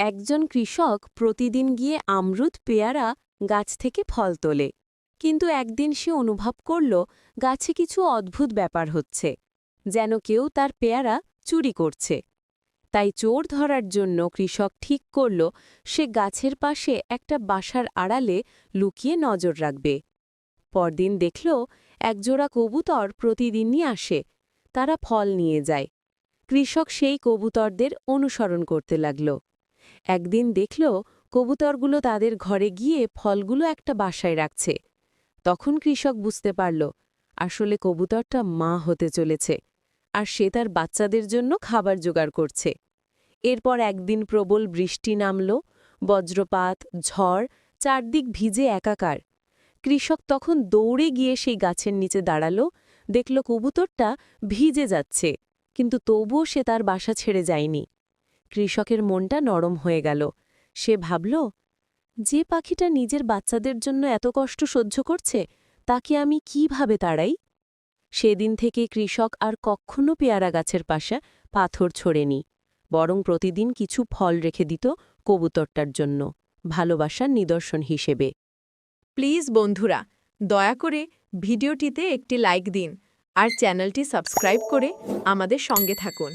একজন কৃষক প্রতিদিন গিয়ে আমরুদ পেয়ারা গাছ থেকে ফল তোলে। কিন্তু একদিন সে অনুভব করল, গাছে কিছু অদ্ভুত ব্যাপার হচ্ছে, যেন কেউ তার পেয়ারা চুরি করছে। তাই চোর ধরার জন্য কৃষক ঠিক করল, সে গাছের পাশে একটা বাসার আড়ালে লুকিয়ে নজর রাখবে। পরদিন দেখল, একজোড়া কবুতর প্রতিদিনই আসে, তারা ফল নিয়ে যায়। কৃষক সেই কবুতরদের অনুসরণ করতে লাগল। একদিন দেখল কবুতরগুলো তাদের ঘরে গিয়ে ফলগুলো একটা বাসায় রাখছে। তখন কৃষক বুঝতে পারল, আসলে কবুতরটা মা হতে চলেছে, আর সে তার বাচ্চাদের জন্য খাবার জোগাড় করছে। এরপর একদিন প্রবল বৃষ্টি নামল, বজ্রপাত, ঝড়, চারদিক ভিজে একাকার। কৃষক তখন দৌড়ে গিয়ে সেই গাছের নিচে দাঁড়াল, দেখল কবুতরটা ভিজে যাচ্ছে, কিন্তু তবুও সে তার বাসা ছেড়ে যায়নি। কৃষকের মনটা নরম হয়ে গেল। সে ভাবল, যে পাখিটা নিজের বাচ্চাদের জন্য এত কষ্ট সহ্য করছে, তাকে আমি কীভাবে তাড়াই? সেদিন থেকে কৃষক আর কখনো পেয়ারা গাছের পাশে পাথর ছোড়েনি, বরং প্রতিদিন কিছু ফল রেখে দিত কবুতরটার জন্য, ভালোবাসার নিদর্শন হিসেবে। প্লিজ বন্ধুরা, দয়া করে ভিডিওটিতে একটি লাইক দিন আর চ্যানেলটি সাবস্ক্রাইব করে আমাদের সঙ্গে থাকুন।